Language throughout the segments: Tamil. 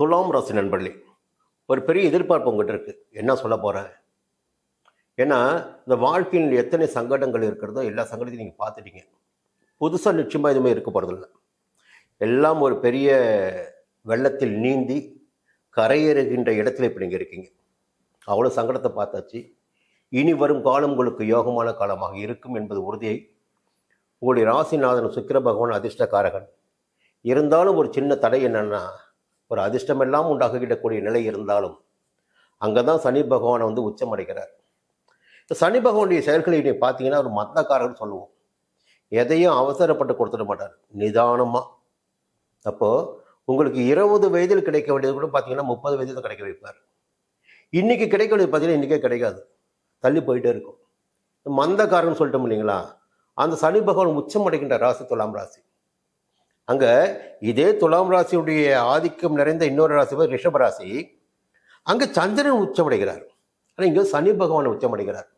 துலாம் ராசி நண்பர்களே ஒரு பெரிய எதிர்பார்ப்பு உங்ககிட்ட இருக்குது என்ன சொல்ல போகிறேன் ஏன்னா இந்த வாழ்க்கையில் எத்தனை சங்கடங்கள் இருக்கிறதோ எல்லா சங்கடத்தையும் நீங்கள் பார்த்துட்டீங்க. புதுசாக நிச்சயமாக எதுவுமே இருக்க போகிறதில்ல எல்லாம் ஒரு பெரிய வெள்ளத்தில் நீந்தி கரையேறுகின்ற இடத்துல இப்போ நீங்கள் இருக்கீங்க. அவ்வளோ சங்கடத்தை பார்த்தாச்சு. இனி வரும் காலம் உங்களுக்கு யோகமான காலமாக இருக்கும் என்பது உறுதியை. உங்களுடைய ராசிநாதன் சுக்கிர பகவான் அதிர்ஷ்டக்காரகன். இருந்தாலும் ஒரு சின்ன தடை என்னென்னா ஒரு அதிர்ஷ்டமெல்லாம் உண்டாகிவிடக்கூடிய நிலை இருந்தாலும் அங்கே தான் சனி பகவானை வந்து உச்சமடைகிறார். இந்த சனி பகவானுடைய செயல்களை நீ பார்த்தீங்கன்னா ஒரு மந்தக்காரர்னு சொல்லுவோம். எதையும் அவசரப்பட்டு கொடுத்துட மாட்டார். நிதானமாக அப்போது உங்களுக்கு இருபது வயதில் கிடைக்க வேண்டியது கூட பார்த்தீங்கன்னா முப்பது வயதில் கிடைக்க வைப்பார். இன்றைக்கி கிடைக்க வேண்டியது பார்த்தீங்கன்னா இன்றைக்கே கிடைக்காது. தள்ளி போயிட்டே இருக்கும். மந்தக்காரன்னு மந்தக்காரன் சொல்லிட்டோம் இல்லைங்களா? அந்த சனி பகவான் உச்சம் அடைகின்ற ராசி துலாம் ராசி. அங்கே இதே துலாம் ராசியுடைய ஆதிக்கம் நிறைந்த இன்னொரு ராசி பேர் ரிஷப ராசி. அங்கே சந்திரன் உச்சமடைகிறார். ஆனால் இங்கே சனி பகவான் உச்சமடைகிறார்.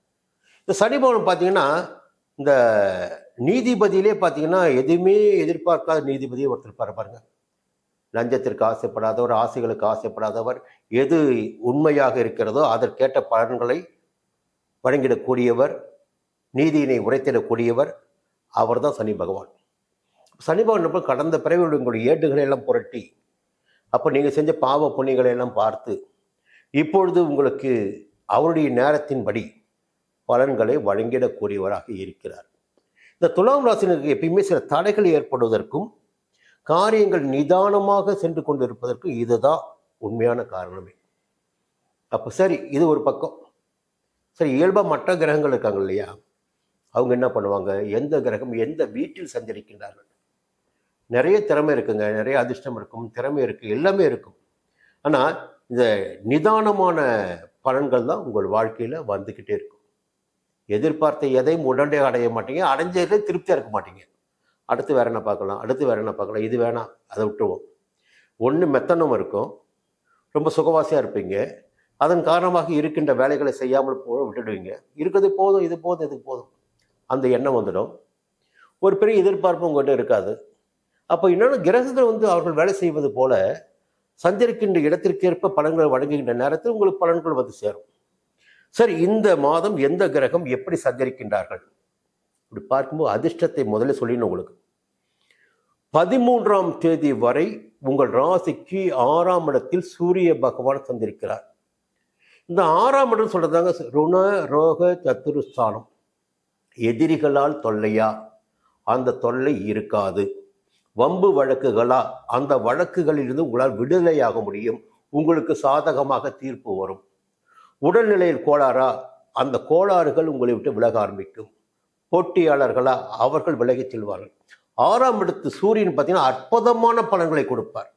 இந்த சனி பகவான் பார்த்தீங்கன்னா இந்த நீதிபதியிலே பார்த்தீங்கன்னா எதுவுமே எதிர்பார்க்காத நீதிபதியை ஒருத்தர் பாருங்க. லஞ்சத்திற்கு ஆசைப்படாதவர் ஆசைகளுக்கு ஆசைப்படாதவர் எது உண்மையாக இருக்கிறதோ அதற்கேற்ற பலன்களை வழங்கிடக்கூடியவர் நீதியினை உரைத்திடக்கூடியவர் அவர்தான் சனி பகவான். சனி பகவான் கடந்த பிறவியோட உங்களுடைய ஏட்டுகளை எல்லாம் புரட்டி அப்போ நீங்கள் செஞ்ச பாவ புண்ணியங்களை எல்லாம் பார்த்து இப்பொழுது உங்களுக்கு அவருடைய நேரத்தின்படி பலன்களை வழங்கிடக்கூடியவராக இருக்கிறார். இந்த துலாம் ராசினருக்கு எப்பயுமே சில தடைகள் ஏற்படுவதற்கும் காரியங்கள் நிதானமாக சென்று கொண்டிருப்பதற்கும் இதுதான் உண்மையான காரணமே. அப்போ சரி இது ஒரு பக்கம். சரி இயல்பாக மற்ற கிரகங்கள் இருக்காங்க இல்லையா? அவங்க என்ன பண்ணுவாங்க? எந்த கிரகம் எந்த வீட்டில் சஞ்சரிக்கின்றார்கள்? நிறைய திறமை இருக்குங்க. நிறைய அதிர்ஷ்டம் இருக்கும். திறமை இருக்குது எல்லாமே இருக்கும். ஆனால் இந்த நிதானமான பலன்கள் தான் உங்கள் வாழ்க்கையில் வந்துக்கிட்டே இருக்கும். எதிர்பார்த்த எதையும் உடனடியாக அடைய மாட்டீங்க. அடைஞ்சதே திருப்தியாக இருக்க மாட்டீங்க. அடுத்து வேற என்ன பார்க்கலாம்? அடுத்து வேற என்ன பார்க்கலாம்? இது வேணாம். அதை விட்டுருவோம். ஒன்று மெத்தனம் இருக்கும். ரொம்ப சுகவாசியாக இருப்பீங்க. அதன் காரணமாக இருக்கின்ற வேலைகளை செய்யாமல் போக விட்டுடுவீங்க. இருக்கிறது போதும் இது போதும் இது போதும். அந்த எண்ணம் வந்துடும். ஒரு பெரிய எதிர்பார்ப்பு உங்கள்கிட்ட இருக்காது. அப்போ என்னென்னா கிரகங்கள் வந்து அவர்கள் வேலை செய்வது போல சந்திருக்கின்ற இடத்திற்கேற்ப பலன்களை வழங்குகின்ற நேரத்தில் உங்களுக்கு பலன்கள் வந்து சேரும். சரி இந்த மாதம் எந்த கிரகம் எப்படி சஞ்சரிக்கின்றார்கள்? இப்படி பார்க்கும்போது அதிர்ஷ்டத்தை முதல்ல சொல்லிடணும் உங்களுக்கு. பதிமூன்றாம் தேதி வரை உங்கள் ராசிக்கு ஆறாம் இடத்தில் சூரிய பகவான் சந்திருக்கிறார். இந்த ஆறாம் இடம் சொல்றதாங்க ருண ரோக சத்துருஸ்தானம் எதிரிகளால் தொல்லையா? அந்த தொல்லை இருக்காது. வம்பு வழக்குகளா அந்த வழக்குகளிலிருந்து உங்களால் விடுதலையாக முடியும். உங்களுக்கு சாதகமாக தீர்ப்பு வரும். உடல்நிலையில் கோளாறா? அந்த கோளாறுகள் உங்களை விட்டு விலக ஆரம்பிக்கும். போட்டியாளர்களா? அவர்கள் விலகிச் செல்வார்கள். ஆறாம் இடத்து சூரியன் பார்த்தீங்கன்னா அற்புதமான பலன்களை கொடுப்பார்.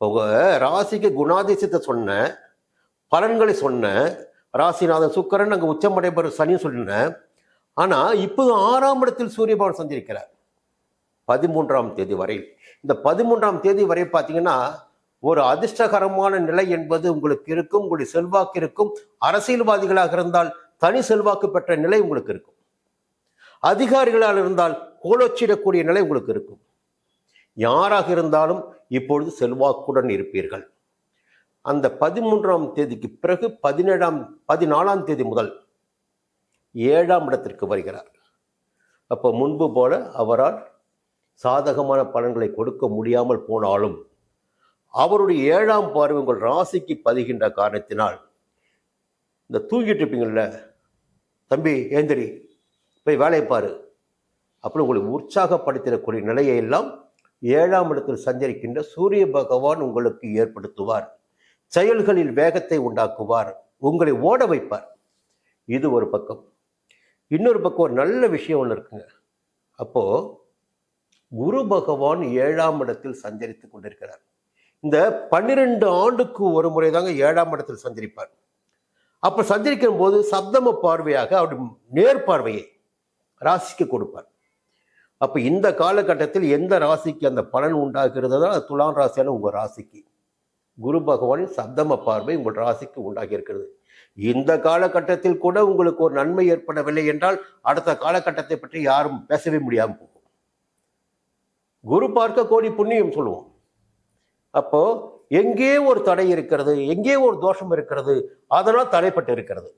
உங்க ராசிக்கு குணாதிசயத்தை சொன்ன பலன்களை சொன்ன ராசிநாதன் சுக்கரன் அங்கே உச்சமடைபெற சனி சொன்ன ஆனால் இப்போது ஆறாம் இடத்தில் சூரிய பகவான் சந்திருக்கிறார். பதிமூன்றாம் தேதி வரை. இந்த பதிமூன்றாம் தேதி வரை பார்த்தீங்கன்னா ஒரு அதிர்ஷ்டகரமான நிலை என்பது உங்களுக்கு இருக்கும் உங்களுடைய செல்வாக்கு இருக்கும். அரசியல்வாதிகளாக இருந்தால் தனி செல்வாக்கு பெற்ற நிலை உங்களுக்கு இருக்கும். அதிகாரிகளால் இருந்தால் கோலோச்சிடக்கூடிய நிலை உங்களுக்கு இருக்கும். யாராக இருந்தாலும் இப்பொழுது செல்வாக்குடன் இருப்பீர்கள். அந்த பதிமூன்றாம் தேதிக்கு பிறகு பதினேழாம் பதினாலாம் தேதி முதல் ஏழாம் இடத்திற்கு வருகிறார். அப்போ முன்பு போல அவரால் சாதகமான பலன்களை கொடுக்க முடியாமல் போனாலும் அவருடைய ஏழாம் பார்வை உங்கள் ராசிக்கு பதிகின்ற காரணத்தினால் இந்த தூங்கிட்டு இருப்பீங்கள்ல தம்பி ஏந்திரி போய் வேலையை பாரு. அப்படி உங்களை உற்சாகப்படுத்திடக்கூடிய நிலையை எல்லாம் ஏழாம் இடத்தில் சஞ்சரிக்கின்ற சூரிய பகவான் உங்களுக்கு ஏற்படுத்துவார். செயல்களில் வேகத்தை உண்டாக்குவார். உங்களை ஓட வைப்பார். இது ஒரு பக்கம். இன்னொரு பக்கம் ஒரு நல்ல விஷயம் ஒன்று இருக்குங்க. அப்போது குரு பகவான் ஏழாம் இடத்தில் சஞ்சரித்து கொண்டிருக்கிறார். இந்த பன்னிரெண்டு ஆண்டுக்கு ஒரு முறை தாங்க ஏழாம் இடத்தில் சஞ்சரிப்பார். அப்போ சஞ்சரிக்கும் போது சப்தம பார்வையாக அவர் நேர்பார்வையை ராசிக்கு கொடுப்பார். அப்போ இந்த காலகட்டத்தில் எந்த ராசிக்கு அந்த பலன் உண்டாகிறதோ அது துலாம் ராசியான உங்கள் ராசிக்கு. குரு பகவானின் சப்தம பார்வை உங்கள் ராசிக்கு உண்டாகி இருக்கிறது இந்த காலகட்டத்தில் கூட உங்களுக்கு ஒரு நன்மை ஏற்படவில்லை என்றால் அடுத்த காலகட்டத்தை பற்றி யாரும் பேசவே முடியாமல் போகும். குரு பார்க்க கோடி புண்ணியம் சொல்லுவோம். அப்போ எங்கே ஒரு தடை இருக்கிறது எங்கே ஒரு தோஷம் இருக்கிறது அதனால் தடைப்பட்டு இருக்கிறது.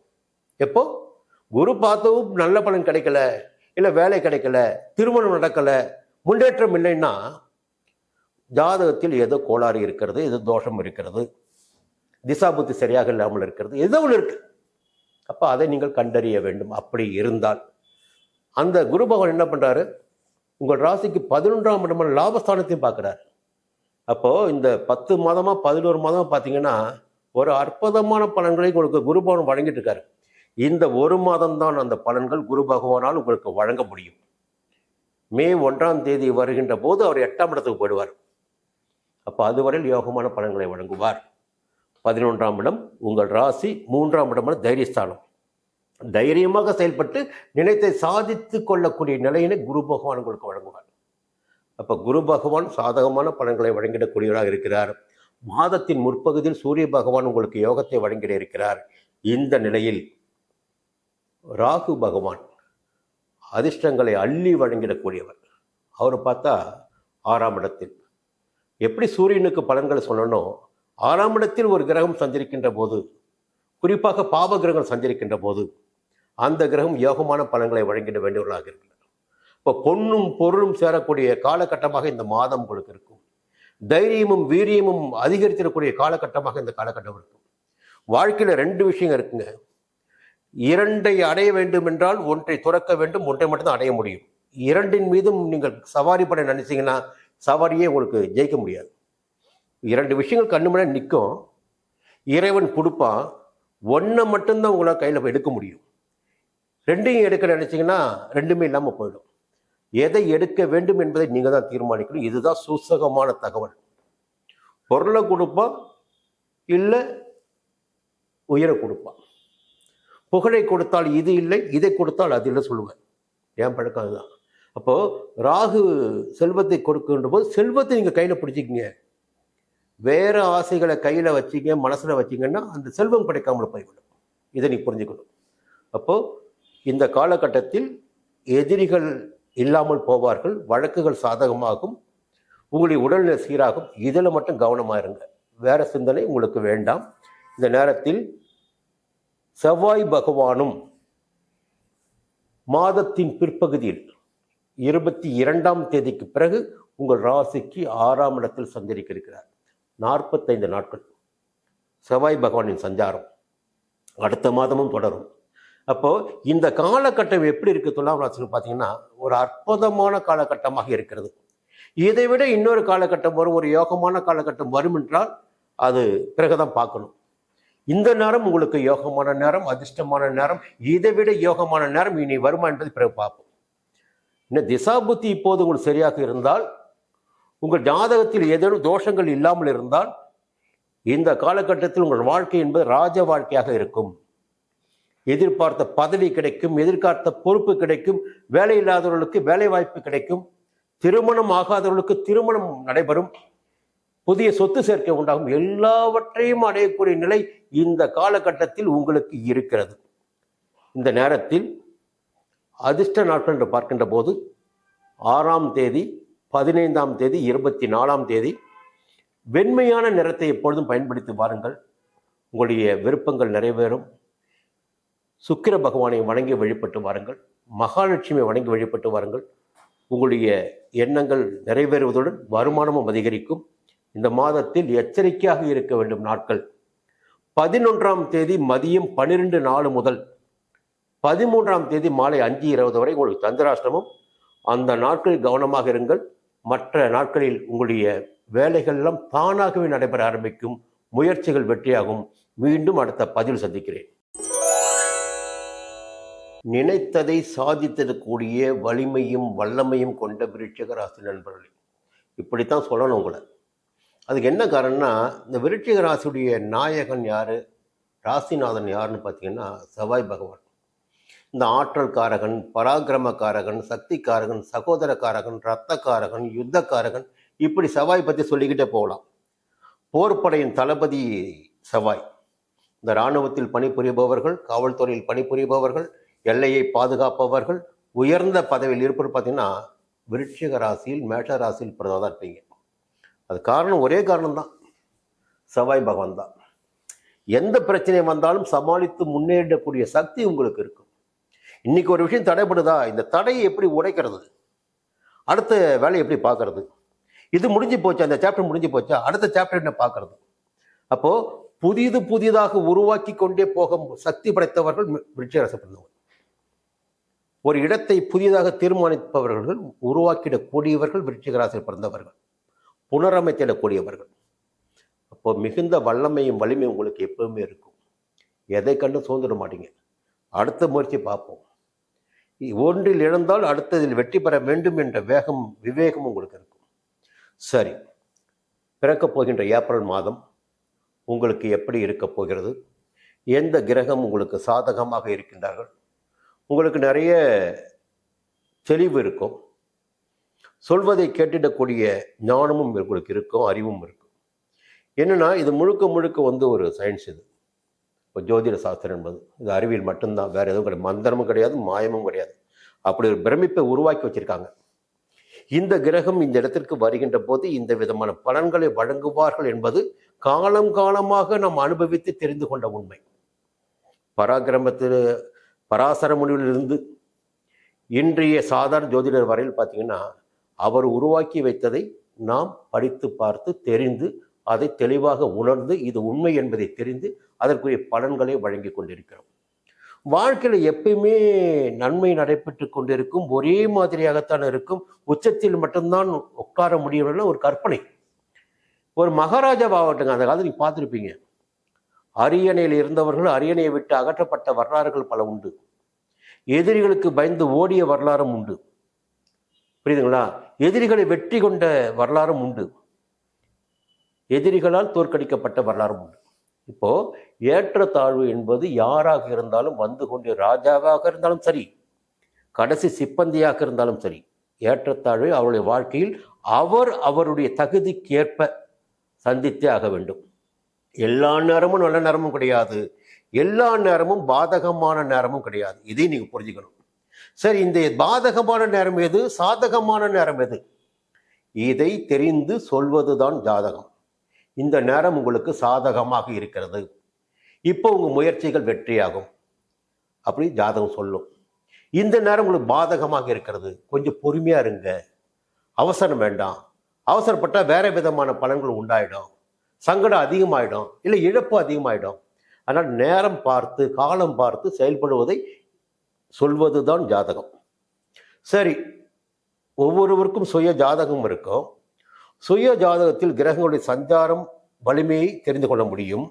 எப்போ? குரு பார்த்தவும் நல்ல பலன் கிடைக்கல இல்லை வேலை கிடைக்கல திருமணம் நடக்கலை முன்னேற்றம் இல்லைன்னா ஜாதகத்தில் ஏதோ கோளாறு இருக்கிறது ஏதோ தோஷம் இருக்கிறது திசாபுத்தி சரியாக இல்லாமல் இருக்கிறது ஏதோ ஒன்று இருக்கு. அப்போ அதை நீங்கள் கண்டறிய வேண்டும். அப்படி இருந்தால். அந்த குரு பகவான் என்ன பண்ணுறாரு உங்கள் ராசிக்கு பதினொன்றாம் இடமான லாபஸ்தானத்தையும் பார்க்குறாரு. அப்போது இந்த பத்து மாதமாக பதினோரு மாதமாக பார்த்தீங்கன்னா ஒரு அற்புதமான பலன்களை உங்களுக்கு குரு பகவான் வழங்கிட்டு இருக்காரு. இந்த ஒரு மாதம்தான் அந்த பலன்கள் குரு பகவானால் உங்களுக்கு வழங்க முடியும். மே ஒன்றாம் தேதி வருகின்ற போது அவர் எட்டாம் இடத்துக்கு போயிடுவார். அப்போ அதுவரையில் யோகமான பலன்களை வழங்குவார். பதினொன்றாம் இடம் உங்கள் ராசி மூன்றாம் இடமான தைரியஸ்தானம். தைரியமாக செயல்பட்டு நினைத்தை சாதித்து கொள்ளக்கூடிய நிலையினை குரு பகவான் உங்களுக்கு வழங்குவார். அப்போ குரு பகவான் சாதகமான பலன்களை வழங்கிடக்கூடியவராக இருக்கிறார். மாதத்தின் முற்பகுதியில் சூரிய பகவான் உங்களுக்கு யோகத்தை வழங்கிட இருக்கிறார். இந்த நிலையில் ராகு பகவான் அதிர்ஷ்டங்களை அள்ளி வழங்கிடக்கூடியவர். அவர் பார்த்தா ஆறாம் இடத்தில். எப்படி சூரியனுக்கு பலன்களை சொல்லணும் ஆறாம் இடத்தில் ஒரு கிரகம் சஞ்சரிக்கின்ற போது குறிப்பாக பாவ கிரகம் சஞ்சரிக்கின்ற போது அந்த கிரகம் யோகமான பலன்களை வழங்கிட வேண்டியவர்களாக இருக்கிறார் இப்போ பொன்னும் பொருளும் சேரக்கூடிய காலகட்டமாக இந்த மாதம் உங்களுக்கு இருக்கும். தைரியமும் வீரியமும் அதிகரித்திடக்கூடிய காலகட்டமாக இந்த காலகட்டம் இருக்கும். வாழ்க்கையில் ரெண்டு விஷயம் இருக்குங்க. இரண்டை அடைய வேண்டும் என்றால் ஒன்றை துறக்க வேண்டும் ஒன்றை மட்டும்தான் அடைய முடியும். இரண்டின் மீதும் நீங்கள் சவாரி பண்ண நினைச்சீங்கன்னா சவாரியே உங்களுக்கு ஜெயிக்க முடியாது. இரண்டு விஷயங்கள் கண்ணு முன்னாடி நிற்கும் இறைவன் கொடுப்பான். ஒன்றை மட்டும்தான் உங்களால் கையில் எடுக்க முடியும். ரெண்டையும் எடுக்க நினச்சிங்கன்னா ரெண்டுமே இல்லாமல் போயிடும். எதை எடுக்க வேண்டும் என்பதை நீங்கள் தான் தீர்மானிக்கணும். இதுதான் சூசகமான தகவல். பொருளை கொடுப்பான் இல்லை உயரை கொடுப்பான் புகழை கொடுத்தால் இது இல்லை இதை கொடுத்தால் அது இல்லை சொல்லுவேன். ஏன் பழக்கம் அதுதான். அப்போது ராகு செல்வத்தை கொடுக்கின்ற போது செல்வத்தை நீங்கள் கையில் பிடிச்சிக்கிங்க. வேறு ஆசைகளை கையில் வச்சிங்க மனசில் வச்சிங்கன்னா அந்த செல்வம் கிடைக்காமல் போய்விடும். இதை நீ புரிஞ்சுக்கணும். அப்போது இந்த காலகட்டத்தில் எதிரிகள் இல்லாமல் போவார்கள் வழக்குகள் சாதகமாகும் உங்களுடைய உடல்நிலை சீராகும் இதில் மட்டும் கவனமாக இருங்க. வேறு சிந்தனை உங்களுக்கு வேண்டாம். இந்த நேரத்தில் செவ்வாய் பகவானும் மாதத்தின் பிற்பகுதியில் இருபத்தி இரண்டாம் தேதிக்கு பிறகு உங்கள் ராசிக்கு ஆறாம் இடத்தில் சஞ்சரிக்க இருக்கிறார் நாற்பத்தைந்து நாட்கள். செவ்வாய் பகவானின் சஞ்சாரம் அடுத்த மாதமும் தொடரும். அப்போ இந்த காலகட்டம் எப்படி இருக்கு? துலாம் ராசியில் பார்த்தீங்கன்னா ஒரு அற்புதமான காலகட்டமாக இருக்கிறது. இதை விட இன்னொரு காலகட்டம் வரும் ஒரு யோகமான காலகட்டம் வரும் என்றால் அது பிறகுதான் பார்க்கணும். இந்த நேரம் உங்களுக்கு யோகமான நேரம் அதிர்ஷ்டமான நேரம் இதை விட யோகமான நேரம் இனி வருமா என்பது பிறகு பார்ப்போம். இன்னும் திசாபுத்தி இப்போது உங்களுக்கு சரியாக இருந்தால் உங்கள் ஜாதகத்தில் ஏதேனும் தோஷங்கள் இல்லாமல் இருந்தால் இந்த காலகட்டத்தில் உங்கள் வாழ்க்கை என்பது ராஜ வாழ்க்கையாக இருக்கும். எதிர்பார்த்த பதவி கிடைக்கும் எதிர்பார்த்த பொறுப்பு கிடைக்கும் வேலை இல்லாதவர்களுக்கு வேலை வாய்ப்பு கிடைக்கும் திருமணம் ஆகாதவர்களுக்கு திருமணம் நடைபெறும் புதிய சொத்து சேர்க்கை உண்டாகும் எல்லாவற்றையும் அடையக்கூடிய நிலை இந்த காலகட்டத்தில் உங்களுக்கு இருக்கிறது. இந்த நேரத்தில் அதிர்ஷ்ட நாட்கள் என்று பார்க்கின்ற போது ஆறாம் தேதி பதினைந்தாம் தேதி இருபத்தி நாலாம் தேதி வெண்மையான நிறத்தை எப்பொழுதும் பயன்படுத்தி வாருங்கள். உங்களுடைய விருப்பங்கள் நிறைவேறும். சுக்கிர பகவானை வணங்கி வழிபட்டு வாருங்கள். மகாலட்சுமியை வணங்கி வழிபட்டு வாருங்கள். உங்களுடைய எண்ணங்கள் நிறைவேறுவதுடன் வருமானமும் அதிகரிக்கும். இந்த மாதத்தில் எச்சரிக்கையாக இருக்க வேண்டும் நாட்கள். பதினொன்றாம் தேதி மதியம் பன்னிரெண்டு நாலு முதல் பதிமூன்றாம் தேதி மாலை அஞ்சு இருபது வரை உங்களுக்கு தந்திராஷ்டமம் அந்த நாட்களில் கவனமாக இருங்கள். மற்ற நாட்களில் உங்களுடைய வேலைகள் எல்லாம் தானாகவே நடைபெற ஆரம்பிக்கும். முயற்சிகள் வெற்றியாகும். மீண்டும் அடுத்த பதில் சந்திக்கிறேன். நினைத்ததை சாதித்திடக்கூடிய வலிமையும் வல்லமையும் கொண்ட விருட்சிக ராசி நண்பர்களே. இப்படித்தான் சொல்லணும் உங்களை. அதுக்கு என்ன காரணம்னா இந்த விருட்சிக ராசியுடைய நாயகன் யார்? ராசிநாதன் யாருன்னு பார்த்தீங்கன்னா செவ்வாய் பகவான். இந்த ஆற்றல் காரகன் சக்திக்காரகன் சகோதரக்காரகன் ரத்தக்காரகன் யுத்தக்காரகன் இப்படி செவ்வாய் பற்றி சொல்லிக்கிட்டே போகலாம். போர்ப்படையின் தளபதி செவ்வாய். இந்த இராணுவத்தில் பணிபுரிபவர்கள் காவல்துறையில் பணிபுரிபவர்கள் எல்லையை பாதுகாப்பவர்கள் உயர்ந்த பதவியில் இருப்பது பார்த்தீங்கன்னா விருட்சிக ராசியில் மேஷ ராசியில் பிறந்ததாக இருப்பீங்க. அது காரணம் ஒரே காரணம் தான் செவ்வாய் பகவான் தான். எந்த பிரச்சனை வந்தாலும் சமாளித்து முன்னேறக்கூடிய சக்தி உங்களுக்கு இருக்கும். இன்னைக்கு ஒரு விஷயம் தடைப்படுதா இந்த தடையை எப்படி உடைக்கிறது? அடுத்த வேலையை எப்படி பார்க்கறது? இது முடிஞ்சு போச்சு அந்த சாப்டர் முடிஞ்சு போச்சா? அடுத்த சாப்டர் என்ன பார்க்கறது? அப்போது புதிது புதிதாக உருவாக்கி கொண்டே போக சக்தி படைத்தவர்கள் விருட்சிகராசி பிறந்தவங்க. ஒரு இடத்தை புதிதாக தீர்மானிப்பவர்கள் உருவாக்கிடக்கூடியவர்கள் விருச்சிகராசியில் பிறந்தவர்கள் புனரமைத்திடக்கூடியவர்கள். அப்போ மிகுந்த வல்லமையும் வலிமையும் உங்களுக்கு எப்பவுமே இருக்கும். எதை கண்டு சோர்ந்துட மாட்டீங்க. அடுத்த முயற்சி பார்ப்போம். ஒன்றில் இழந்தால் அடுத்ததில் வெற்றி பெற வேண்டும் என்ற வேகம் விவேகம் உங்களுக்கு இருக்கும். சரி பிறக்கப் போகின்ற ஏப்ரல் மாதம் உங்களுக்கு எப்படி இருக்கப் போகிறது? எந்த கிரகம் உங்களுக்கு சாதகமாக இருக்கின்றார்கள்? உங்களுக்கு நிறைய தெளிவு இருக்கும். சொல்வதை கேட்டிடக்கூடிய ஞானமும் உங்களுக்கு இருக்கும் அறிவும் இருக்கும். என்னென்னா இது முழுக்க முழுக்க வந்து ஒரு சயின்ஸ் இது. இப்போ ஜோதிட சாஸ்திரம் என்பது. இது அறிவியல் மட்டும்தான். வேறு எதுவும் கிடையாது. மந்திரமும் கிடையாது மாயமும் கிடையாது. அப்படி ஒரு பிரமிப்பை உருவாக்கி வச்சிருக்காங்க. இந்த கிரகம் இந்த இடத்திற்கு வருகின்ற போது இந்த விதமான பலன்களை வழங்குவார்கள் என்பது காலம் காலமாக நாம் அனுபவித்து தெரிந்து கொண்ட உண்மை. பராக்கிரமத்தில் பராசர முடிவிலிருந்து இன்றைய சாதாரண ஜோதிடர் வரையில் பார்த்தீங்கன்னா அவர் உருவாக்கி வைத்ததை நாம் படித்து பார்த்து தெரிந்து அதை தெளிவாக உணர்ந்து இது உண்மை என்பதை தெரிந்து அதற்குரிய பலன்களை வழங்கி கொண்டிருக்கிறோம். வாழ்க்கையில் எப்பயுமே நன்மை நடைபெற்று கொண்டிருக்கும் ஒரே மாதிரியாகத்தான் இருக்கும். உச்சத்தில் மட்டும்தான் உட்கார முடியும்னா ஒரு கற்பனை. ஒரு மகாராஜா ஆகட்டுங்க அந்த காலத்தில் நீங்கள் பார்த்துருப்பீங்க. அரியணையில் இருந்தவர்கள் அரியணையை விட்டு அகற்றப்பட்ட வரலாறுகள் பல உண்டு. எதிரிகளுக்கு பயந்து ஓடிய வரலாறும் உண்டு. புரியுதுங்களா? எதிரிகளை வெற்றி கொண்ட வரலாறும் உண்டு. எதிரிகளால் தோற்கடிக்கப்பட்ட வரலாறும் உண்டு. இப்போ ஏற்றத்தாழ்வு என்பது யாராக இருந்தாலும் வந்து கொண்டு ராஜாவாக இருந்தாலும் சரி கடைசி சிப்பந்தியாக இருந்தாலும் சரி ஏற்றத்தாழ்வை அவருடைய வாழ்க்கையில் அவர் அவருடைய தகுதிக்கேற்ப சந்தித்தே ஆக வேண்டும். எல்லா நேரமும் நல்ல நேரமும் கிடையாது. எல்லா நேரமும் பாதகமான நேரமும் கிடையாது. இதையும் நீங்கள் புரிஞ்சுக்கணும். சரி இந்த பாதகமான நேரம் எது? சாதகமான நேரம் எது? இதை தெரிந்து சொல்வதுதான் ஜாதகம். இந்த நேரம் உங்களுக்கு சாதகமாக இருக்கிறது. இப்போ உங்கள் முயற்சிகள் வெற்றியாகும். அப்படி ஜாதகம் சொல்லும். இந்த நேரம் உங்களுக்கு பாதகமாக இருக்கிறது. கொஞ்சம் பொறுமையாக இருங்க. அவசரம் வேண்டாம். அவசரப்பட்டால் வேறு விதமான பலன்கள் உண்டாயிடும். சங்கடம் அதிகமாயிடும் இல்லை இழப்பு அதிகமாயிடும். ஆனால் நேரம் பார்த்து காலம் பார்த்து செயல்படுவதை சொல்வதுதான் ஜாதகம். சரி ஒவ்வொருவருக்கும் சுய ஜாதகம் இருக்கும். சுய ஜாதகத்தில் கிரகங்களுடைய சஞ்சாரம் வலிமையை தெரிந்து கொள்ள முடியும்.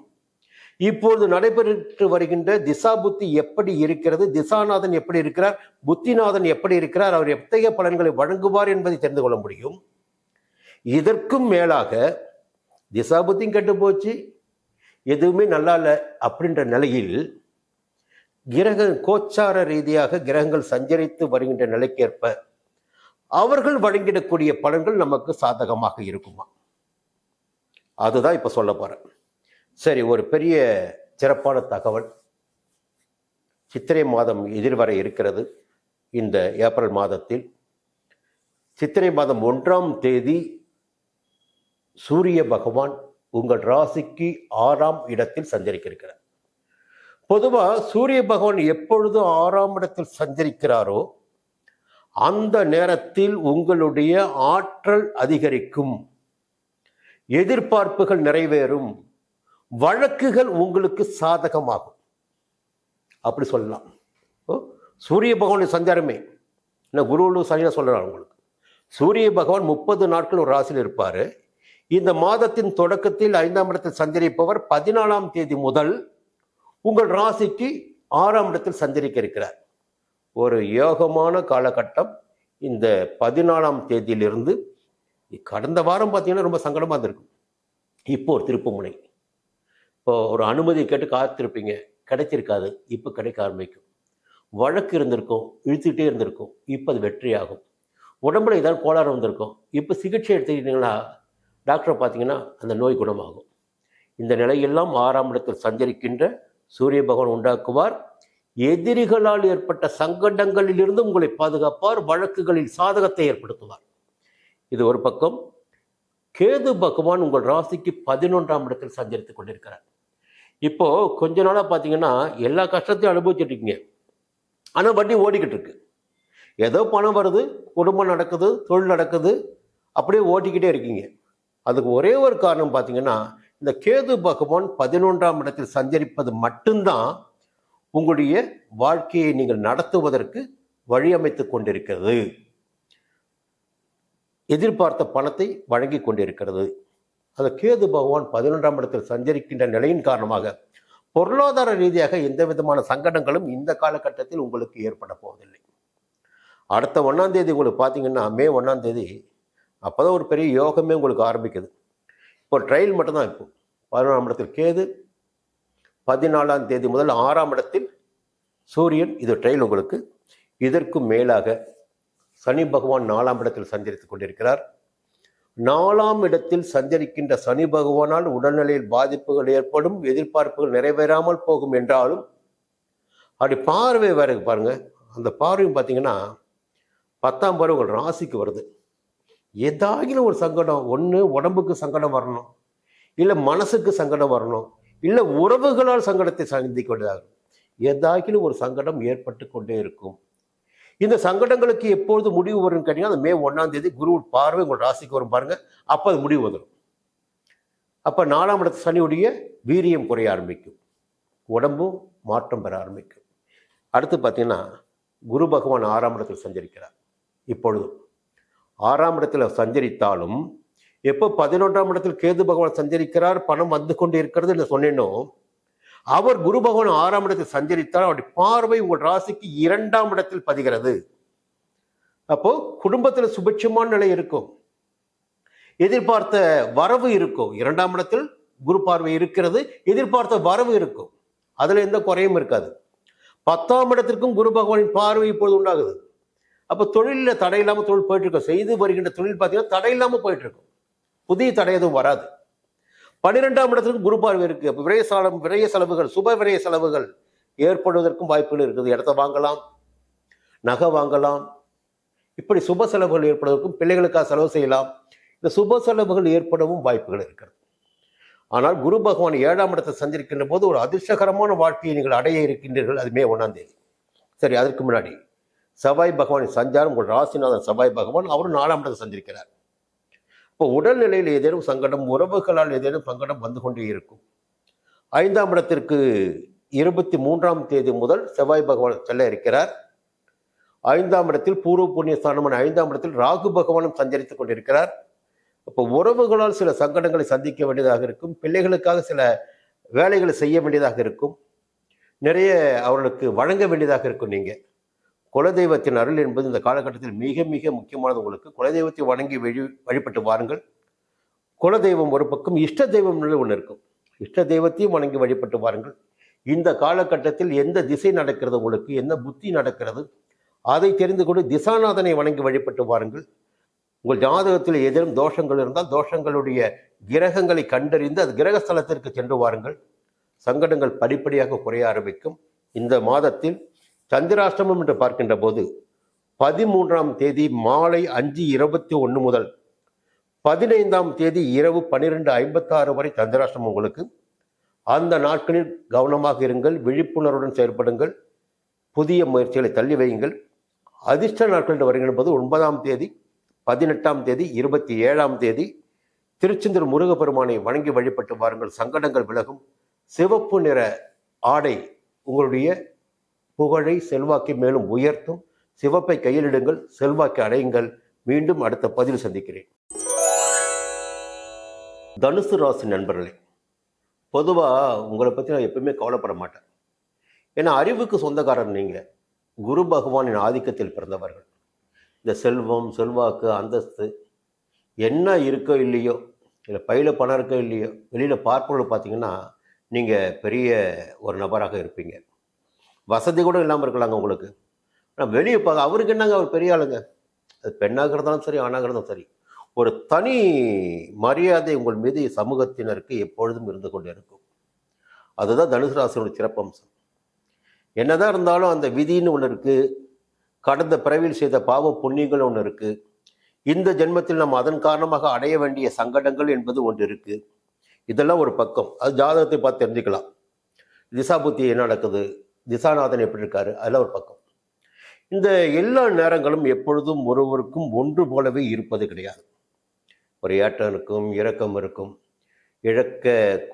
இப்பொழுது நடைபெற்று வருகின்ற திசா புத்தி எப்படி இருக்கிறது திசாநாதன் எப்படி இருக்கிறார் புத்திநாதன் எப்படி இருக்கிறார் அவர் எத்தகைய பலன்களை வழங்குவார் என்பதை தெரிந்து கொள்ள முடியும். இதற்கும் மேலாக திசாபுத்தியும் கெட்டு போச்சு எதுவுமே நல்லா இல்லை அப்படின்ற நிலையில் கிரக கோச்சார ரீதியாக கிரகங்கள் சஞ்சரித்து வருகின்ற நிலைக்கேற்ப அவர்கள் வழங்கிடக்கூடிய பலன்கள் நமக்கு சாதகமாக இருக்குமா? அதுதான் இப்போ சொல்ல போகிறேன் சரி ஒரு பெரிய சிறப்பான தகவல். சித்திரை மாதம் எதிர்வர இருக்கிறது. இந்த ஏப்ரல் மாதத்தில் சித்திரை மாதம் ஒன்றாம் தேதி சூரிய பகவான் உங்கள் ராசிக்கு ஆறாம் இடத்தில் சஞ்சரிக்கிறார் பொதுவாக சூரிய பகவான் எப்பொழுது ஆறாம் இடத்தில் சஞ்சரிக்கிறாரோ அந்த நேரத்தில் உங்களுடைய ஆற்றல் அதிகரிக்கும். எதிர்பார்ப்புகள் நிறைவேறும். வழக்குகள் உங்களுக்கு சாதகமாகும். அப்படி சொல்லலாம். ஓ, சூரிய பகவானின் சஞ்சாரமே. நான் குருவில் சரியாக சொல்கிறேன் உங்களுக்கு சூரிய பகவான் முப்பது நாட்கள் ஒரு ராசியில் இருப்பார். இந்த மாதத்தின் தொடக்கத்தில் ஐந்தாம் இடத்தில் சஞ்சரிப்பவர் பதினாலாம் தேதி முதல் உங்கள் ராசிக்கு ஆறாம் இடத்தில் சஞ்சரிக்க இருக்கிறார். ஒரு யோகமான காலகட்டம். இந்த பதினாலாம் தேதியிலிருந்து கடந்த வாரம் பார்த்தீங்கன்னா ரொம்ப சங்கடமாக இருந்திருக்கும். இப்போ ஒரு திருப்புமுனை இப்போ ஒரு அனுமதி கேட்டு காத்திருப்பீங்க. கிடைச்சிருக்காது இப்போ கிடைக்க ஆரம்பிக்கும். வழக்கு இருந்திருக்கும். இழுத்துக்கிட்டே இருந்திருக்கும். இப்போ அது வெற்றியாகும். உடம்புல ஏதாவது கோளாறு வந்திருக்கும். இப்போ சிகிச்சை எடுத்துக்கிட்டீங்கன்னா டாக்டரை பார்த்தீங்கன்னா அந்த நோய் குணமாகும். இந்த நிலையெல்லாம் ஆறாம் இடத்தில் சஞ்சரிக்கின்ற சூரிய பகவான் உண்டாக்குவார். எதிரிகளால் ஏற்பட்ட சங்கடங்களிலிருந்து உங்களை பாதுகாப்பார் வழக்குகளில் சாதகத்தை ஏற்படுத்துவார். இது ஒரு பக்கம். கேது பகவான் உங்கள் ராசிக்கு பதினொன்றாம் இடத்தில் சஞ்சரித்துக் கொண்டிருக்கிறார். இப்போ கொஞ்ச நாளாக பார்த்தீங்கன்னா எல்லா கஷ்டத்தையும் அனுபவிச்சுட்டு இருக்கீங்க. ஆனால் வட்டி ஓடிக்கிட்டு இருக்கு. ஏதோ பணம் வருது குடும்பம் நடக்குது தொழில் நடக்குது அப்படியே ஓட்டிக்கிட்டே இருக்கீங்க. அதுக்கு ஒரே ஒரு காரணம் பார்த்தீங்கன்னா இந்த கேது பகவான் பதினொன்றாம் இடத்தில் சஞ்சரிப்பது மட்டும்தான் உங்களுடைய வாழ்க்கையை நீங்கள் நடத்துவதற்கு வழியமைத்து கொண்டிருக்கிறது. எதிர்பார்த்த பணத்தை வழங்கி கொண்டிருக்கிறது. அந்த கேது பகவான் பதினொன்றாம் இடத்தில் சஞ்சரிக்கின்ற நிலையின் காரணமாக பொருளாதார ரீதியாக எந்த விதமான சங்கடங்களும் இந்த காலகட்டத்தில் உங்களுக்கு ஏற்பட போவதில்லை. அடுத்த ஒன்றாம் தேதி உங்களுக்கு பார்த்தீங்கன்னா மே ஒன்றாம் தேதி அப்போ தான் ஒரு பெரிய யோகமே உங்களுக்கு ஆரம்பிக்குது. இப்போ ட்ரையல் மட்டும்தான் இப்போ. பதினொன்றாம் இடத்தில் கேது பதினாலாம் தேதி முதல் ஆறாம் இடத்தில் சூரியன். இது ட்ரையல் உங்களுக்கு. இதற்கும் மேலாக சனி பகவான் நாலாம் இடத்தில் சஞ்சரித்து கொண்டிருக்கிறார். நாலாம் இடத்தில் சஞ்சரிக்கின்ற சனி பகவானால் உடல்நிலையில் பாதிப்புகள் ஏற்படும் எதிர்பார்ப்புகள் நிறைவேறாமல் போகும் என்றாலும் அப்படி பார்வை வேற பாருங்கள் அந்த பார்வையும் பார்த்தீங்கன்னா பத்தாம் பருவங்கள் உங்கள் ராசிக்கு வருது. ஏதாகிலும் ஒரு சங்கடம் ஒன்று உடம்புக்கு சங்கடம் வரணும் இல்லை மனசுக்கு சங்கடம் வரணும் இல்லை உறவுகளால் சங்கடத்தை சந்திக்க வேண்டியதாகும் ஏதாகிலும் ஒரு சங்கடம் ஏற்பட்டு கொண்டே இருக்கும். இந்த சங்கடங்களுக்கு எப்பொழுது முடிவு வரும்னு கேட்டீங்கன்னா அந்த மே ஒன்றாம் தேதி குரு பார்வை உங்கள் ராசிக்கு வரும் பாருங்கள் அப்போ அது முடிவு வந்துடும் அப்போ நாலாம் இடத்து சனியுடைய வீரியம் குறைய ஆரம்பிக்கும். உடம்பும் மாற்றம் பெற ஆரம்பிக்கும். அடுத்து பார்த்தீங்கன்னா குரு பகவான் ஆறாம் இடத்தில் சஞ்சரிக்கிறார். இப்பொழுது ஆறாம் இடத்தில் சஞ்சரித்தாலும் எப்போ பதினொன்றாம் இடத்தில் கேது பகவான் சஞ்சரிக்கிறார் பணம் வந்து கொண்டு இருக்கிறது என்று சொன்னேனோ அவர் குரு பகவான் ஆறாம் இடத்தில் சஞ்சரித்தால் அவருடைய பார்வை உங்கள் ராசிக்கு இரண்டாம் இடத்தில் பதிகிறது. அப்போ குடும்பத்தில் சுபிட்சமான நிலை இருக்கும். எதிர்பார்த்த வரவு இருக்கும். இரண்டாம் இடத்தில் குரு பார்வை இருக்கிறது எதிர்பார்த்த வரவு இருக்கும். அதில் எந்த குறையும் இருக்காது. பத்தாம் இடத்திற்கும் குரு பகவானின் பார்வை இப்பொழுது உண்டாகுது. அப்போ தொழிலில் தடை இல்லாமல் தொழில் போயிட்டு இருக்கும் செய்து வருகின்ற தொழில் பார்த்தீங்கன்னா தடை இல்லாமல் போயிட்டு இருக்கும் புதிய தடை எதுவும் வராது. பன்னிரெண்டாம் இடத்துக்கு குரு பார்வை இருக்கு. அப்போ விரைய சாலம் விரைய செலவுகள் சுப விரைய செலவுகள் ஏற்படுவதற்கும் வாய்ப்புகள் இருக்குது. இடத்த வாங்கலாம் நகை வாங்கலாம். இப்படி சுப செலவுகள் ஏற்படுவதற்கும் பிள்ளைகளுக்காக செலவு செய்யலாம். இந்த சுப செலவுகள் ஏற்படவும் வாய்ப்புகள் இருக்கிறது. ஆனால் குரு பகவான் ஏழாம் இடத்தை சந்திருக்கின்ற போது ஒரு அதிர்ஷ்டகரமான வாழ்க்கையை நீங்கள் அடைய இருக்கின்றீர்கள். அதுமே ஒன்றாம் தேதி. சரி அதற்கு முன்னாடி செவ்வாய் பகவான் சஞ்சாரம் உங்கள் ராசிநாதன் செவ்வாய் பகவான் அவரும் நாலாம் இடத்தை சந்திருக்கிறார். இப்போ உடல்நிலையில் ஏதேனும் சங்கடம் உறவுகளால் ஏதேனும் சங்கடம் வந்து கொண்டே இருக்கும். ஐந்தாம் இடத்திற்கு இருபத்தி மூன்றாம் தேதி முதல் செவ்வாய் பகவான் செல்ல இருக்கிறார். ஐந்தாம் இடத்தில் பூர்வ புண்ணிய ஸ்தானமான ஐந்தாம் இடத்தில் ராகு பகவானும் சஞ்சரித்துக் கொண்டிருக்கிறார். இப்போ உறவுகளால் சில சங்கடங்களை சந்திக்க வேண்டியதாக இருக்கும். பிள்ளைகளுக்காக சில வேலைகளை செய்ய வேண்டியதாக இருக்கும். நிறைய அவர்களுக்கு வழங்க வேண்டியதாக இருக்கும் நீங்கள் குலதெய்வத்தின் அருள் என்பது இந்த காலகட்டத்தில் மிக மிக முக்கியமானது உங்களுக்கு. குலதெய்வத்தை வணங்கி வழி வழிபட்டு வாருங்கள். குலதெய்வம் ஒரு பக்கம் இஷ்ட தெய்வம் ஒன்று இருக்கும். இஷ்ட தெய்வத்தையும் வணங்கி வழிபட்டு வாருங்கள். இந்த காலகட்டத்தில் எந்த திசை நடக்கிறது உங்களுக்கு? என்ன புத்தி நடக்கிறது? அதை தெரிந்து கொண்டு திசாநாதனை வணங்கி வழிபட்டு வாருங்கள். உங்கள் ஜாதகத்தில் ஏதேனும் தோஷங்கள் இருந்தால் தோஷங்களுடைய கிரகங்களை கண்டறிந்து அது கிரகஸ்தலத்திற்கு சென்று வாருங்கள். சங்கடங்கள் படிப்படியாக குறைய ஆரம்பிக்கும். இந்த மாதத்தில் சந்திராஷ்டமம் என்று பார்க்கின்ற போது பதிமூன்றாம் தேதி மாலை அஞ்சு இருபத்தி ஒன்று முதல் பதினைந்தாம் தேதி இரவு பன்னிரெண்டு ஐம்பத்தாறு வரை சந்திராஷ்டமம் உங்களுக்கு. அந்த நாட்களில் கவனமாக இருங்கள் விழிப்புணர்வுடன் செயற்படுங்கள் புதிய முயற்சிகளை தள்ளி வையுங்கள். அதிர்ஷ்ட நாட்கள் வருகின்ற போது ஒன்பதாம் தேதி பதினெட்டாம் தேதி இருபத்தி ஏழாம் தேதி திருச்செந்தூர் முருகப்பெருமானை வணங்கி வழிபட்டு வாருங்கள். சங்கடங்கள் விலகும். சிவப்பு நிற ஆடை உங்களுடைய புகழை செல்வாக்கை மேலும் உயர்த்தும். சிவப்பை கையிலிடுங்கள் செல்வாக்கை அடையுங்கள். மீண்டும் அடுத்த பதில் சந்திக்கிறேன். தனுசு ராசி நண்பர்களே பொதுவாக உங்களை பற்றி நான் எப்பவுமே கவலைப்பட மாட்டேன். ஏன்னா அறிவுக்கு சொந்தக்காரர் நீங்கள் குரு பகவானின் ஆதிக்கத்தில் பிறந்தவர்கள். இந்த செல்வம் செல்வாக்கு அந்தஸ்து என்ன இருக்கோ இல்லையோ இல்லை பையில் பணம் இருக்கோ இல்லையோ வெளியில் பார்ப்பவர்கள் பார்த்தீங்கன்னா நீங்கள் பெரிய ஒரு நபராக இருப்பீங்க. வசதி கூட இல்லாமல் இருக்கலாங்க உங்களுக்கு. ஆனால் வெளியே பார்க்க அவருக்கு என்னங்க அவர் பெரிய ஆளுங்க? அது பெண்ணாக இருந்தாலும் சரி ஆணாக இருந்தாலும் சரி. ஒரு தனி மரியாதை உங்கள் மீது சமூகத்தினருக்கு எப்பொழுதும் இருந்து கொண்டு இருக்கும். அதுதான் தனுசு ராசியோட சிறப்பம்சம். என்னதான் இருந்தாலும் அந்த விதின்னு ஒன்று இருக்குது கடந்த பிறவியில் செய்த பாவ புண்ணியங்கள் ஒன்று இருக்குது இந்த ஜென்மத்தில் நாம் அதன் காரணமாக அடைய வேண்டிய சங்கடங்கள் என்பது ஒன்று இருக்குது இதெல்லாம் ஒரு பக்கம். அது ஜாதகத்தை பார்த்து தெரிஞ்சுக்கலாம். திசாபுத்தி என்ன நடக்குது? திசாநாதன் எப்படி இருக்காரு? அதில் ஒரு பக்கம். இந்த எல்லா நேரங்களும் எப்பொழுதும் ஒருவருக்கும் ஒன்று போலவே இருப்பது கிடையாது. ஒரு ஏற்றம் இருக்கும் இறக்கம் இருக்கும். இழக்க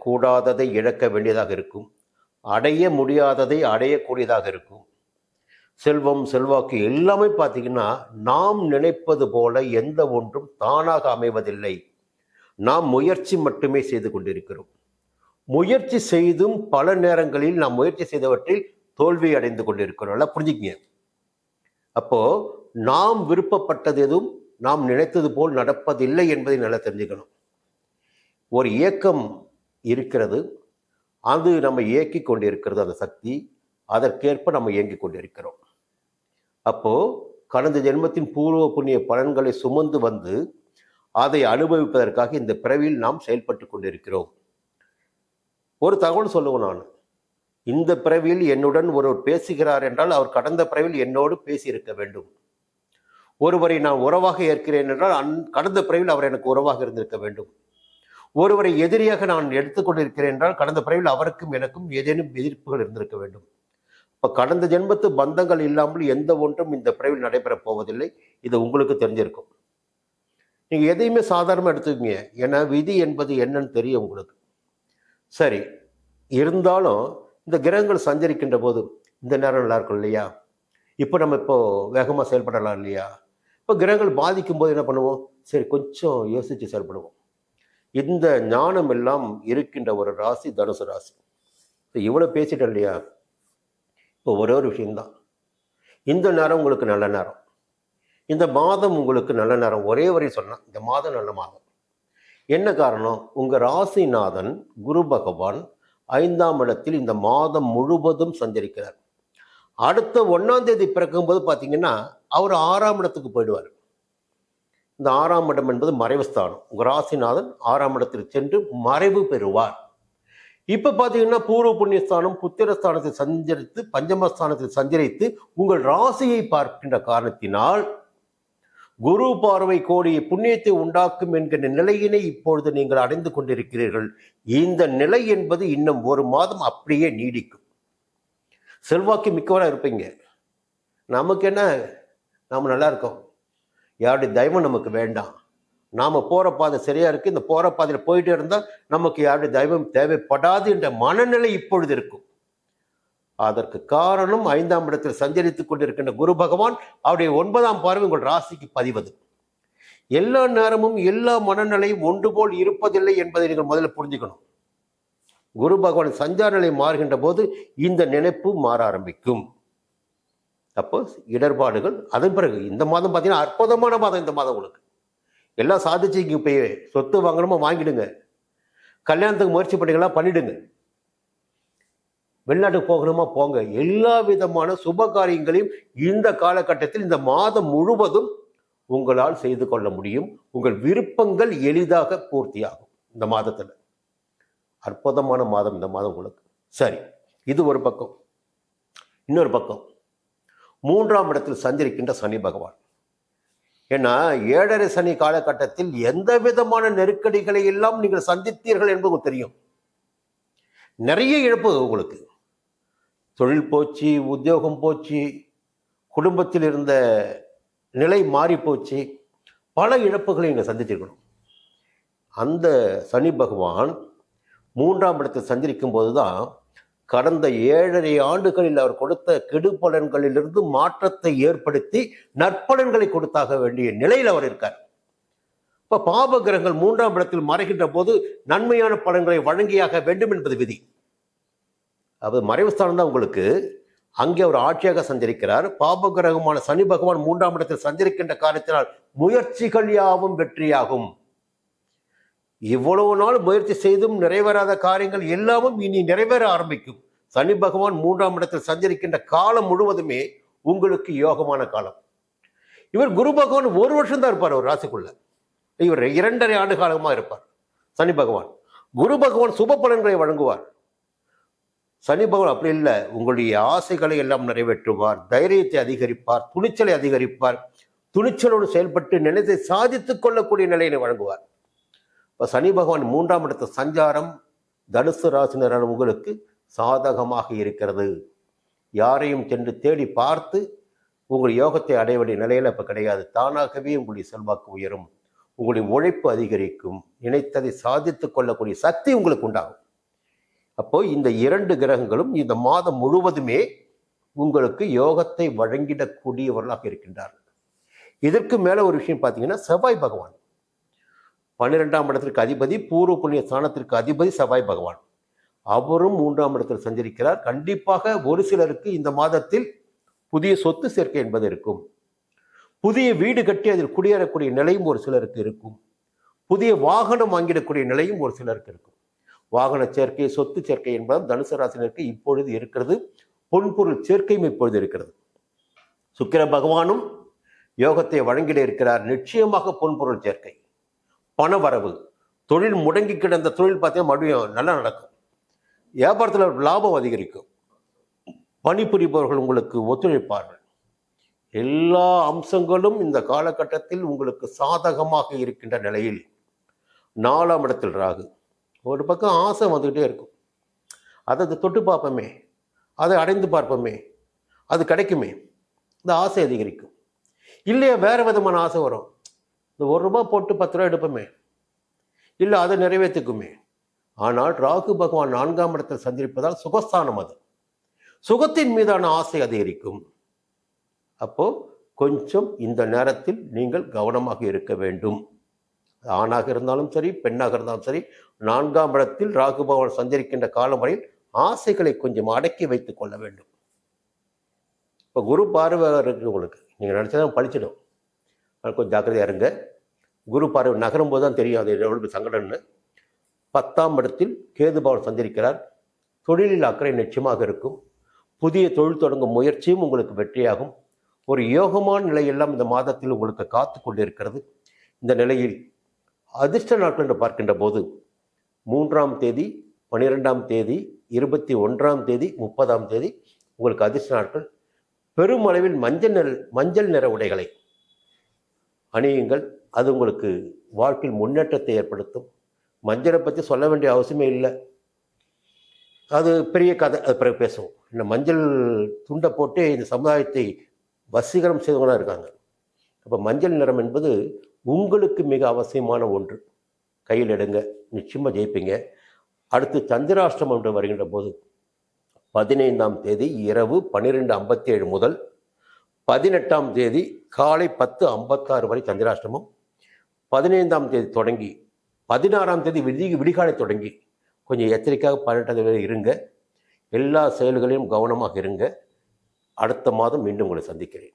கூடாததை இழக்க வேண்டியதாக இருக்கும். அடைய முடியாததை அடையக்கூடியதாக இருக்கும். செல்வம் செல்வாக்கு எல்லாமே பார்த்தீங்கன்னா நாம் நினைப்பது போல எந்த ஒன்றும் தானாக அமைவதில்லை. நாம் முயற்சி மட்டுமே செய்து கொண்டிருக்கிறோம். முயற்சி செய்தும் பல நேரங்களில் நாம் முயற்சி செய்தவற்றில் தோல்வி அடைந்து கொண்டிருக்கிறோம் நல்லா புரிஞ்சுக்கங்க? அப்போ நாம் விருப்பப்பட்டது எதுவும் நாம் நினைத்தது போல் நடப்பதில்லை என்பதை நல்லா தெரிஞ்சுக்கணும். ஒரு இயக்கம் இருக்கிறது அது நம்ம இயக்கி கொண்டிருக்கிறது அந்த சக்தி அதற்கேற்ப நம்ம இயங்கிக் கொண்டிருக்கிறோம். அப்போ கடந்த ஜென்மத்தின் பூர்வ புண்ணிய பலன்களை சுமந்து வந்து அதை அனுபவிப்பதற்காக இந்த பிறவியில் நாம் செயல்பட்டு கொண்டிருக்கிறோம். ஒரு தகவல் சொல்லுவேன் நான். இந்த பிறவியில் என்னுடன் ஒருவர் பேசுகிறார் என்றால் அவர் கடந்த பிறவியில் என்னோடு பேசியிருக்க வேண்டும். ஒருவரை நான் உறவாக ஏற்கிறேன் என்றால் அந் கடந்த பிறவில் அவர் எனக்கு உறவாக இருந்திருக்க வேண்டும். ஒருவரை எதிரியாக நான் எடுத்துக்கொண்டிருக்கிறேன் என்றால் கடந்த பிறவில் அவருக்கும் எனக்கும் ஏதேனும் எதிர்ப்புகள் இருந்திருக்க வேண்டும். இப்போ கடந்த ஜென்மத்து பந்தங்கள் இல்லாமல் எந்த ஒன்றும் இந்த பிறவில் நடைபெறப் போவதில்லை. இது உங்களுக்கு தெரிஞ்சிருக்கும். நீங்கள் எதையுமே சாதாரணமாக எடுத்துக்கீங்க. ஏன்னா விதி என்பது என்னன்னு தெரியும் உங்களுக்கு. சரி இருந்தாலும் இந்த கிரகங்கள் சஞ்சரிக்கின்ற போது இந்த நேரம் நல்லா இருக்கும் இல்லையா? இப்போ நம்ம இப்போ வேகமாக செயல்படலாம் இல்லையா? இப்போ கிரகங்கள் பாதிக்கும் போது என்ன பண்ணுவோம்? சரி கொஞ்சம் யோசித்து செயல்படுவோம். இந்த ஞானம் எல்லாம் இருக்கின்ற ஒரு ராசி தனுசு ராசி. இப்போ இவ்வளோ பேசிட்டேன் இல்லையா? இப்போ ஒரே ஒரு விஷயம்தான். இந்த நேரம் உங்களுக்கு நல்ல நேரம். இந்த மாதம் உங்களுக்கு நல்ல நேரம். ஒரே வரை சொன்னேன் இந்த மாதம் நல்ல மாதம். என்ன காரணம்? உங்கள் ராசிநாதன் குரு பகவான் ஐந்தாம் இடத்தில் இந்த மாதம் முழுவதும் சஞ்சரிக்கிறார். அடுத்த ஒன்றாம் தேதி பிறக்கும்போது பார்த்தீங்கன்னா அவர் ஆறாம் இடத்துக்கு போயிடுவார். இந்த ஆறாம் இடம் என்பது மறைவுஸ்தானம் உங்கள் ராசிநாதன் ஆறாம் இடத்திற்கு சென்று மறைவு பெறுவார். இப்போ பார்த்தீங்கன்னா பூர்வ புண்ணியஸ்தானம் புத்திரஸ்தானத்தில் சஞ்சரித்து பஞ்சமஸ்தானத்தில் சஞ்சரித்து உங்கள் ராசியை பார்க்கின்ற காரணத்தினால் குரு பார்வை கோடி புண்ணியத்தை உண்டாக்கும் என்கிற நிலையினை இப்பொழுது நீங்கள் அடைந்து கொண்டிருக்கிறீர்கள். இந்த நிலை என்பது இன்னும் ஒரு மாதம் அப்படியே நீடிக்கும். செல்வாக்கு மிக்கவராக இருப்பீங்க. நமக்கு என்ன? நாம் நல்லா இருக்கோம். யாருடைய தயவும் நமக்கு வேண்டாம். நாம் போகிற பாதை சரியாக இருக்குது இந்த போகிற பாதையில் போயிட்டே இருந்தால் நமக்கு யாருடைய தெய்வம் தேவைப்படாது என்ற மனநிலை இப்பொழுது இருக்கும். அதற்கு காரணம் ஐந்தாம் இடத்தில் சஞ்சரித்துக் கொண்டிருக்கின்ற குரு பகவான் அவருடைய ஒன்பதாம் பார்வை உங்கள் ராசிக்கு பதிவது. எல்லா நேரமும் எல்லா மனநிலையும் ஒன்று போல் இருப்பதில்லை என்பதை நீங்கள் முதல்ல புரிஞ்சுக்கணும். குரு பகவான் சஞ்சார நிலை மாறுகின்ற போது இந்த நினைப்பு மாற ஆரம்பிக்கும். அப்போ இடர்பாடுகள் அதன் பிறகு இந்த மாதம் பார்த்தீங்கன்னா அற்புதமான மாதம் இந்த மாதம் உங்களுக்கு. எல்லாம் சாதிச்சிங்க இப்போ சொத்து வாங்கணுமா வாங்கிடுங்க. கல்யாணத்துக்கு முயற்சி பண்ணிக்கலாம் பண்ணிடுங்க. வெளிநாட்டுக்கு போகணுமா? போங்க. எல்லா விதமான சுப காரியங்களையும் இந்த காலகட்டத்தில் இந்த மாதம் முழுவதும் உங்களால் செய்து கொள்ள முடியும். உங்கள் விருப்பங்கள் எளிதாக பூர்த்தியாகும் இந்த மாதத்தில். அற்புதமான மாதம் இந்த மாதம் உங்களுக்கு. சரி இது ஒரு பக்கம். இன்னொரு பக்கம். மூன்றாம் இடத்தில் சந்திருக்கின்ற சனி பகவான். ஏன்னா ஏழரை சனி காலகட்டத்தில் எந்த விதமான நெருக்கடிகளை எல்லாம் நீங்கள் சந்தித்தீர்கள் என்பது தெரியும். நிறைய இழப்பு உங்களுக்கு. தொழில் போச்சு உத்தியோகம் போச்சு குடும்பத்தில் இருந்த நிலை மாறி போச்சு பல இழப்புகளை நீங்கள் சந்திச்சிருக்கணும். அந்த சனி பகவான் மூன்றாம் இடத்தில் சந்திக்கும் போது தான் கடந்த ஏழரை ஆண்டுகளில் அவர் கொடுத்த கெடுபலன்களிலிருந்து மாற்றத்தை ஏற்படுத்தி நற்பலன்களை கொடுத்தாக வேண்டிய நிலையில் அவர் இருக்கார். இப்போ பாப கிரகங்கள் மூன்றாம் இடத்தில் மறைகின்ற போது நன்மையான பலன்களை வழங்கியாக வேண்டும் என்பது விதி. அது மறைவுஸ்தானம் தான் உங்களுக்கு. அங்கே அவர் ஆட்சியாக சஞ்சரிக்கிறார். பாப கிரகமான சனி பகவான் மூன்றாம் இடத்தில் சஞ்சரிக்கின்ற காரணத்தினால் முயற்சிகள் யாவும் வெற்றியாகும். இவ்வளவு நாள் முயற்சி செய்தும் நிறைவேறாத காரியங்கள் எல்லாமும் இனி நிறைவேற ஆரம்பிக்கும். சனி பகவான் மூன்றாம் இடத்தில் சஞ்சரிக்கின்ற காலம் முழுவதுமே உங்களுக்கு யோகமான காலம். இவர் குரு பகவான் ஒரு வருஷம் தான் இருப்பார் ஒரு ராசிக்குள்ள. இவர் இரண்டரை ஆண்டு காலமாக இருப்பார். சனி பகவான். குரு பகவான் சுப பலன்களை வழங்குவார். சனி பகவான் அப்படி இல்லை. உங்களுடைய ஆசைகளை எல்லாம் நிறைவேற்றுவார். தைரியத்தை அதிகரிப்பார். துணிச்சலை அதிகரிப்பார். துணிச்சலோடு செயல்பட்டு நிலத்தை சாதித்துக் கொள்ளக்கூடிய நிலையினை வழங்குவார். இப்போ சனி பகவான் மூன்றாம் இடத்து சஞ்சாரம் தனுசு ராசினரான உங்களுக்கு சாதகமாக இருக்கிறது. யாரையும் சென்று தேடி பார்த்து உங்கள் யோகத்தை அடைய வேண்டிய நிலையில் இப்போ கிடையாது. தானாகவே உங்களுடைய செல்வாக்கு உயரும். உங்களுடைய உழைப்பு அதிகரிக்கும். நினைத்ததை சாதித்துக் கொள்ளக்கூடிய சக்தி உங்களுக்கு உண்டாகும். அப்போ இந்த இரண்டு கிரகங்களும் இந்த மாதம் முழுவதுமே உங்களுக்கு யோகத்தை வழங்கிடக்கூடியவர்களாக இருக்கின்றார்கள். இதற்கு மேலே ஒரு விஷயம் பார்த்தீங்கன்னா செவ்வாய் பகவான். பன்னிரெண்டாம் இடத்திற்கு அதிபதி பூர்வ புண்ணிய ஸ்தானத்திற்கு அதிபதி செவ்வாய் பகவான். அவரும் மூன்றாம் இடத்தில் சஞ்சரிக்கிறார். கண்டிப்பாக ஒரு சிலருக்கு இந்த மாதத்தில் புதிய சொத்து சேர்க்கை என்பது இருக்கும். புதிய வீடு கட்டி அதில் குடியேறக்கூடிய நிலையும் ஒரு சிலருக்கு இருக்கும். புதிய வாகனம் வாங்கிடக்கூடிய நிலையும் ஒரு சிலருக்கு இருக்கும். வாகன சேர்க்கை சொத்து சேர்க்கை என்பதும் தனுசு ராசினருக்கு இப்பொழுது இருக்கிறது. பொன்பொருள் சேர்க்கையும் இப்பொழுது இருக்கிறது. சுக்கிர பகவானும் யோகத்தை வழங்கிட இருக்கிறார். நிச்சயமாக பொன்பொருள் சேர்க்கை. பண வரவு. தொழில் முடங்கி கிடந்த தொழில் பார்த்தீங்கன்னா மறுபடியும் நல்லா நடக்கும். வியாபாரத்தில் லாபம் அதிகரிக்கும். பணிபுரிபவர்கள் உங்களுக்கு ஒத்துழைப்பார்கள். எல்லா அம்சங்களும் இந்த காலகட்டத்தில் உங்களுக்கு சாதகமாக இருக்கின்ற நிலையில் நாலாம் இடத்தில் ராகு. ஒரு பக்கம் ஆசை வந்துக்கிட்டே இருக்கும். அதை தொட்டு பார்ப்போமே அதை அடைந்து பார்ப்போமே அது கிடைக்குமே. இந்த ஆசை அதிகரிக்கும். இல்லையா வேறு விதமான ஆசை வரும். இந்த ஒரு ரூபா போட்டு பத்து ரூபா எடுப்போமே. இல்லை அதை நிறைவேற்றிக்குமே. ஆனால் ராகு பகவான் நான்காம் இடத்தில் சந்திப்பதால் சுகஸ்தானம் அது. சுகத்தின் மீதான ஆசை அதிகரிக்கும். அப்போ கொஞ்சம் இந்த நேரத்தில் நீங்கள் கவனமாக இருக்க வேண்டும். ஆணாக இருந்தாலும் சரி பெண்ணாக இருந்தாலும் சரி நான்காம் இடத்தில் ராகு பகவான் சஞ்சரிக்கின்ற காலம் வரையில் ஆசைகளை கொஞ்சம் அடக்கி வைத்துக் கொள்ள வேண்டும். இப்போ குரு பார்வை இருக்கு உங்களுக்கு. நீங்கள் நினச்சதான் பழிச்சிடும். அதனால கொஞ்சம் ஜாக்கிரதையாக இருங்க. குரு பார்வை நகரும் போது தான் தெரியும் அது எவ்வளவு சங்கடம்னு. பத்தாம் இடத்தில் கேது பகவான் தொழிலில் அக்கறை நிச்சயமாக இருக்கும். புதிய தொழில் தொடங்கும் முயற்சியும் உங்களுக்கு வெற்றியாகும். ஒரு யோகமான நிலையெல்லாம் இந்த மாதத்தில் உங்களுக்கு காத்து கொண்டிருக்கிறது. இந்த நிலையில் அதிர்ஷ்ட நாட்கள் என்று பார்க்கின்ற போது மூன்றாம் தேதி பன்னிரெண்டாம் தேதி இருபத்தி ஒன்றாம் தேதி முப்பதாம் தேதி உங்களுக்கு அதிர்ஷ்ட நாட்கள். பெருமளவில் மஞ்சள் நிற மஞ்சள் நிற உடைகளை அணியுங்கள். அது உங்களுக்கு வாழ்க்கையில் முன்னேற்றத்தை ஏற்படுத்தும். மஞ்சளை பற்றி சொல்ல வேண்டிய அவசியமே இல்லை. அது பெரிய கதை அது பிறகு பேசுவோம். இந்த மஞ்சள் துண்டை போட்டு இந்த சமுதாயத்தை வசீகரம் செய்தவங்களாக இருக்காங்க. அப்போ மஞ்சள் நிறம் என்பது உங்களுக்கு மிக அவசியமான ஒன்று. கையில் எடுங்க நிச்சயமாக ஜெயிப்பீங்க. அடுத்து சந்திராஷ்டமம் என்று வருகின்ற போது பதினைந்தாம் தேதி இரவு பன்னிரெண்டு ஐம்பத்தி ஏழு முதல் பதினெட்டாம் தேதி காலை பத்து ஐம்பத்தாறு வரை சந்திராஷ்டமம் பதினைந்தாம் தேதி தொடங்கி பதினாறாம் தேதி விடி விடிகாலை தொடங்கி கொஞ்சம் எச்சரிக்கையாக பதினெட்டாம் தேதி வரை இருங்க. எல்லா செயல்களையும் கவனமாக இருங்க. அடுத்த மாதம் மீண்டும் உங்களை சந்திக்கிறேன்.